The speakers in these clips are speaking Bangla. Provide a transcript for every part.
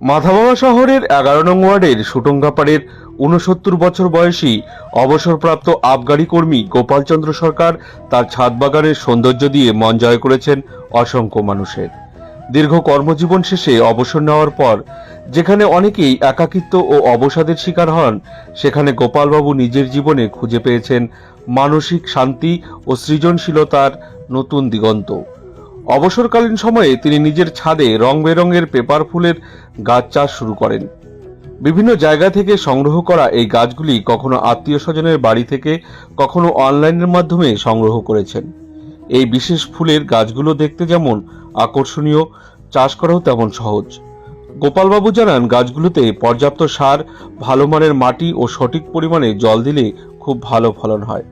মাথাভাঙা শহরের এগারো নং ওয়ার্ডের সুটঙ্গাপাড়ের ঊনসত্তর বছর বয়সী অবসরপ্রাপ্ত আবগারি কর্মী গোপালচন্দ্র সরকার তার ছাদ বাগানের সৌন্দর্য দিয়ে মন জয় করেছেন অসংখ্য মানুষের। দীর্ঘ কর্মজীবন শেষে অবসর নেওয়ার পর, যেখানে অনেকেই একাকিত্ব ও অবসাদের শিকার হন, সেখানে গোপালবাবু নিজের জীবনে খুঁজে পেয়েছেন মানসিক শান্তি ও সৃজনশীলতার নতুন দিগন্ত। অবসরকালীন সময়ে তিনি নিজের ছাদে রং বেরঙের পেপার ফুলের গাছ চাষ শুরু করেন। বিভিন্ন জায়গা থেকে সংগ্রহ করা এই গাছগুলি কখনো আত্মীয় স্বজনের বাড়ি থেকে, কখনো অনলাইনের মাধ্যমে সংগ্রহ করেছেন। এই বিশেষ ফুলের গাছগুলো দেখতে যেমন আকর্ষণীয়, চাষ করাও তেমন সহজ। গোপালবাবু জানান, গাছগুলোতে পর্যাপ্ত সার, ভালো মানের মাটি ও সঠিক পরিমাণে জল দিলে খুব ভালো ফলন হয়।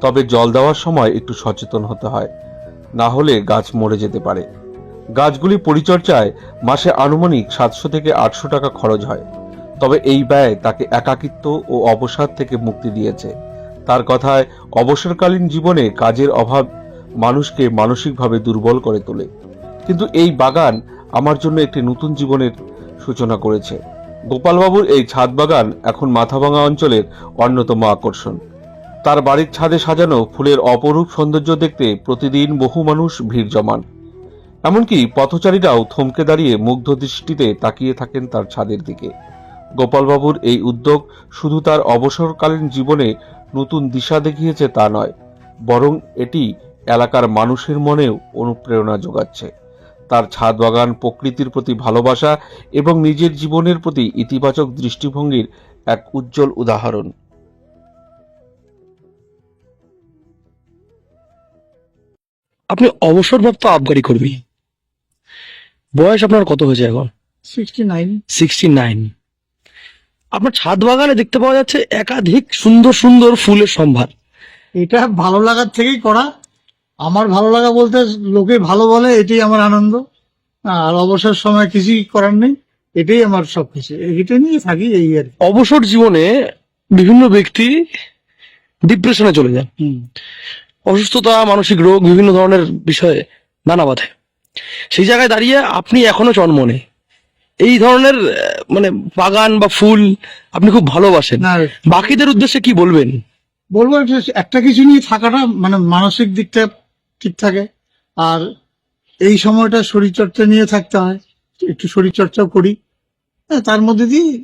তবে জল দেওয়ার সময় একটু সচেতন হতে হয়। না হলে গাছ মরে যেতে পারে। গাছগুলি পরিচর্যায় মাসে আনুমানিক সাতশো থেকে আটশো টাকা খরচ হয়। তবে এই ব্যয় তাকে একাকিত্ব ও অবসাদ থেকে মুক্তি দিয়েছে। তার কথায়, অবসরকালীন জীবনে কাজের অভাব মানুষকে মানসিকভাবে দুর্বল করে তোলে। কিন্তু এই বাগান আমার জন্য একটি নতুন জীবনের সূচনা করেছে। গোপালবাবুর এই ছাদ বাগান এখন মাথাভাঙা অঞ্চলের অন্যতম আকর্ষণ। তার বাড়ির ছাদে সাজানো ফুলের অপরূপ সৌন্দর্য দেখতে প্রতিদিন বহু মানুষ ভিড় জমান। এমনকি পথচারীরাও থমকে দাঁড়িয়ে মুগ্ধ দৃষ্টিতে তাকিয়ে থাকেন তার ছাদের দিকে। গোপালবাবুর এই উদ্যোগ শুধু তার অবসরকালীন জীবনে নতুন দিশা দেখিয়েছে তা নয়, বরং এটি এলাকার মানুষের মনেও অনুপ্রেরণা যোগাচ্ছে। তার ছাদ বাগান প্রকৃতির প্রতি ভালোবাসা এবং নিজের জীবনের প্রতি ইতিবাচক দৃষ্টিভঙ্গির এক উজ্জ্বল উদাহরণ। আপনি অবসরপ্রাপ্ত আবগারি কর্মী। বয়স আপনার কত হয়েছে এখন? সিক্সটি নাইন সিক্সটি নাইন আপনার ছাদ বাগানে দেখতে পাওয়া যাচ্ছে একাধিক সুন্দর সুন্দর ফুলের সম্ভার। এটা ভালো লাগার থেকেই করা। আমার ভালো লাগা বলতে লোকে ভালো বলে এটাই আমার আনন্দ। আর অবসর সময় কিছুই করার নেই এটাই আমার সবকিছু। এটা নিয়ে থাকি এই আর কি। অবসর জীবনে বিভিন্ন ব্যক্তি ডিপ্রেশনে চলে যান। অসুস্থতা মানসিক রোগ বিভিন্ন ধরনের বিষয়ে নানা বাধে। সেই জায়গায় দাঁড়িয়ে আপনি এখনও জন্মনে এই ধরনের মানে বাগান বা ফুল আপনি খুব ভালোবাসেন। বাকিদের উদ্দেশ্যে কি বলবেন? বলব একটা- একটা কিছু নিয়ে থাকাটা মানে মানসিক দিকটা ঠিক থাকে। আর এই সময়টা শরীরচর্চা নিয়ে থাকতে হয়। একটু শরীরচর্চাও করি। হ্যাঁ, তার মধ্যে দিয়ে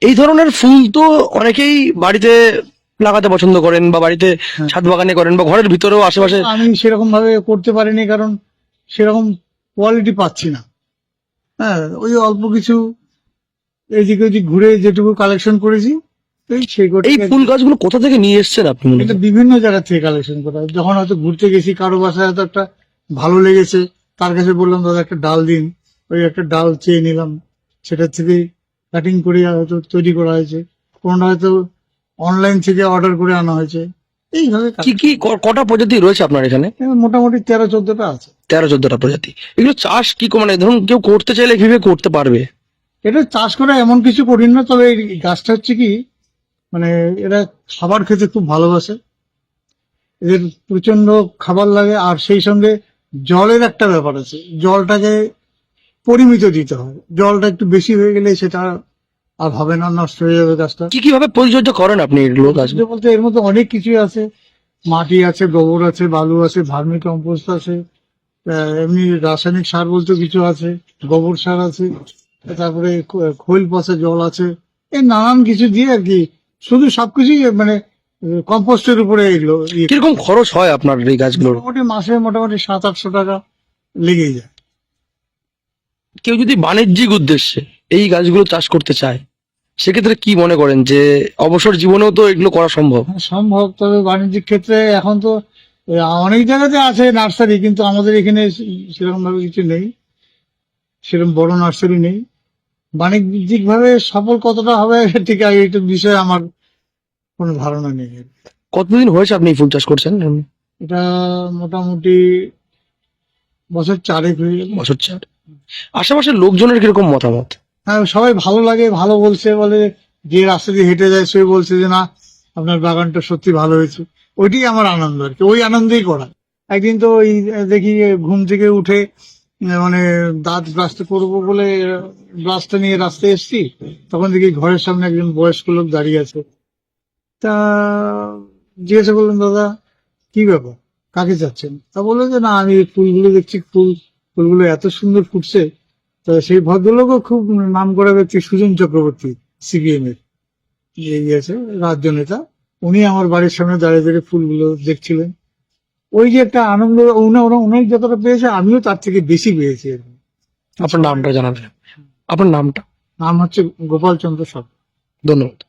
এই ধরনের ফুল তো অনেকেই বাড়িতে লাগাতে পছন্দ করেন বা বাড়িতে হ্যাঁ। ছাদ বাগানে করেন বা ঘরের ভিতরেও আশেপাশে আমি সেরকম ভাবে করতে পারিনি কারণ সেরকম কোয়ালিটি পাচ্ছি না। হ্যাঁ ওই অল্প কিছু এদিকে ওদিক ঘুরে যেটুকু কালেকশন করেছি এই ফুল গাছগুলো কোথা থেকে নিয়ে এসেছেন আপনি? এটা বিভিন্ন জায়গা থেকে কালেকশন করা যখন হয়তো ঘুরতে গেছি কারও বাসায় হয়তো একটা ভালো লেগেছে তার কাছে বললাম দাদা একটা ডাল দিন। ওই একটা ডাল চেয়ে নিলাম। সেটা থেকে কাটিং করে হয়তো তৈরি করা হয়েছে। কোনটা হয়তো অনলাইন থেকে অর্ডার করে আনা হয়েছে। এইভাবে কি কি কটা প্রজাতি রয়েছে আপনার এখানে? মোটামুটি তেরো চোদ্দটা আছে। তেরো চোদ্দটা প্রজাতি। এগুলো চাষ কি মানে ধরুন কেউ করতে চাইলে কীভাবে করতে পারবে? এটা চাষ করা এমন কিছু কঠিন না তবে এই গাছটা হচ্ছে কি মানে এরা খাবার খেতে খুব ভালোবাসে। এদের প্রচণ্ড খাবার লাগে আর সেই সঙ্গে জলের একটা ব্যাপার আছে। জলটাকে পরিমিত দিতে হয়। জলটা একটু বেশি হয়ে গেলে সেটা আর হবে না নষ্ট হয়ে যাবে গাছটা। কি কীভাবে পরিচর্যা করেন আপনি গাছ গাছটা বলতে এর মধ্যে অনেক কিছুই আছে। মাটি আছে গোবর আছে বালু আছে ভার্মি কম্পোস্ট আছে এমনি রাসায়নিক সার বলতে কিছু আছে গোবর সার আছে তারপরে খৈল পচা জল আছে। এই নানান কিছু দিয়ে আর কি শুধু সবকিছুই মানে কম্পোস্টের উপরে এগুলো ইয়ে। কীরকম খরচ হয় আপনার এই গাছগুলোর? মোটামুটি মাসে মোটামুটি সাত আটশো টাকা লেগেই যায়। কেউ যদি বাণিজ্যিক উদ্দেশ্যে এই গাছগুলো চাষ করতে চায় সেক্ষেত্রে কি মনে করেন যে অবসর জীবনেও তো এগুলো করা সম্ভব? হ্যাঁ, সম্ভব। তবে বাণিজ্যিক ক্ষেত্রে এখন তো অনেক জায়গাতে আছে নার্সারি কিন্তু আমাদের এখানে সেরকম ভাবে কিছু নেই। সেরকম বড় নার্সারি নেই। বাণিজ্যিক ভাবে সফল কতটা হবে ঠিক আছে এটা বিষয়ে আমার কোনো ধারণা নেই। কতদিন হয়েছে আপনি ফুল চাষ করছেন? এটা মোটামুটি বছর চারেক হয়ে গেল। বছর চার আশেপাশের লোকজনের কীরকম মতামত? সবাই ভালো লাগে, ভালো বলছে, বলে যে রাস্তা দিয়ে হেঁটে যায়, সে বলছে যে, না, আপনার বাগানটা সত্যি ভালো হয়েছে। ওইটাই আমার আনন্দ আর কি, ওই আনন্দেই করা। একদিন তো ওই দেখি ঘুম থেকে উঠে মানে দাঁত ব্রাশটা করব বলে ব্রাশটা নিয়ে রাস্তায় এসছি, তখন দেখি ঘরের সামনে একজন বয়স্ক লোক দাঁড়িয়ে আছে। তা জিজ্ঞাসা করলেন দাদা, কি ব্যাপার? কাকে যাচ্ছেন তা বলল যে, না, আমি ফুলগুলো দেখছি, ফুল, ফুলগুলো এত সুন্দর ফুটছে। তো সেই ভদ্রলোকও খুব নাম করা ব্যক্তি সুজন চক্রবর্তী সিপিএম এর এই আছে রাজ্য নেতা। উনি আমার বাড়ির সামনে দাঁড়িয়ে দাঁড়িয়ে ফুলগুলো দেখছিলেন। ওই যে একটা আনন্দ অনেক যতটা পেয়েছে আমিও তার থেকে বেশি পেয়েছি আর। আপনার নামটা জানাবেন। আপনার নামটা? নাম হচ্ছে গোপাল চন্দ্র সরকার। ধন্যবাদ।